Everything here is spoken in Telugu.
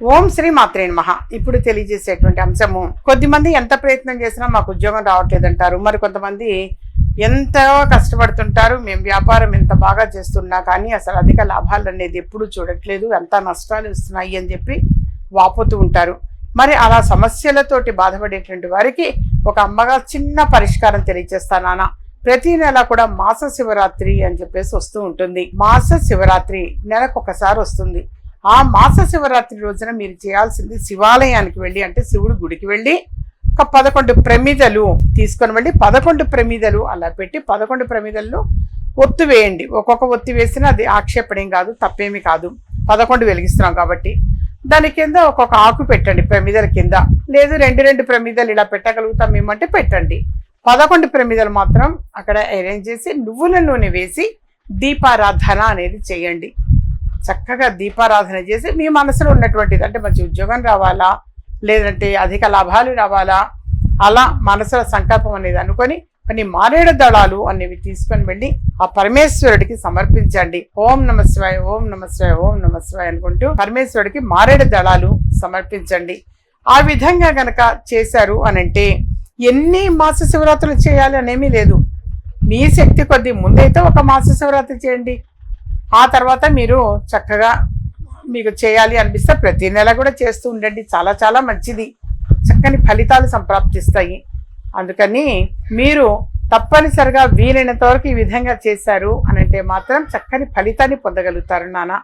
ఓం శ్రీ మాత్రే నమ. ఇప్పుడు తెలియజేసేటువంటి అంశము కొద్దిమంది ఎంత ప్రయత్నం చేసినా మాకు ఉద్యోగం రావట్లేదు అంటారు మరి కొంతమంది ఎంతో కష్టపడుతుంటారు. మేము వ్యాపారం ఎంత బాగా చేస్తున్నా కానీ అసలు అధిక లాభాలు అనేది ఎప్పుడు చూడట్లేదు. ఎంత నష్టాలు ఇస్తున్నాయి అని చెప్పి వాపోతూ ఉంటారు. మరి అలా సమస్యలతోటి బాధపడేటువంటి వారికి ఒక అమ్మగా చిన్న పరిష్కారం తెలియజేస్తానా ప్రతి నెల కూడా మాస శివరాత్రి అని చెప్పేసి వస్తూ ఉంటుంది. మాస శివరాత్రి నెలకు ఒకసారి వస్తుంది. ఆ మాస శివరాత్రి రోజున మీరు చేయాల్సింది శివాలయానికి వెళ్ళి అంటే శివుడు గుడికి వెళ్ళి ఒక పదకొండు ప్రమిదలు తీసుకొని వెళ్ళి పదకొండు ప్రమిదలు అలా పెట్టి పదకొండు ప్రమిదల్లో ఒత్తు వేయండి. ఒక్కొక్క ఒత్తి వేసినా అది ఆక్షేపణం కాదు తప్పేమీ కాదు. పదకొండు వెలిగిస్తున్నాం కాబట్టి. దాని కింద ఒక్కొక్క ఆకు పెట్టండి ప్రమిదల కింద. లేదు రెండు రెండు ప్రమిదలు ఇలా పెట్టగలుగుతాం మేమంటే పెట్టండి. పదకొండు ప్రమిదలు మాత్రం అక్కడ అరేంజ్ చేసి నువ్వుల నూనె వేసి దీపారాధన అనేది చేయండి. చక్కగా దీపారాధన చేసి మీ మనసులో ఉన్నటువంటిది అంటే మంచి ఉద్యోగం రావాలా లేదంటే అధిక లాభాలు రావాలా అలా మనసులో సంకల్పం అనేది అనుకొని కొన్ని మారేడు దళాలు అనేవి తీసుకొని వెళ్ళి ఆ పరమేశ్వరుడికి సమర్పించండి. ఓం నమ శివాయ ఓం నమ శివాయ ఓం నమ శివాయ అనుకుంటూ పరమేశ్వరుడికి మారేడు దళాలు సమర్పించండి. ఆ విధంగా గనక చేశారు అనంటే ఎన్ని మాస శివరాత్రులు చేయాలి అనేమీ లేదు. మీ శక్తి కొద్దీ ముందైతే ఒక మాస శివరాత్రి చేయండి. ఆ తర్వాత మీరు చక్కగా మీకు చేయాలి అనిపిస్తే ప్రతి నెల కూడా చేస్తూ ఉండండి. చాలా చాలా మంచిది. చక్కని ఫలితాలు సంప్రాప్తిస్తాయి. అందుకని మీరు తప్పనిసరిగా వీలైనంత వరకు ఈ విధంగా చేశారు అనంటే మాత్రం చక్కని ఫలితాన్ని పొందగలుగుతారు నాన్న.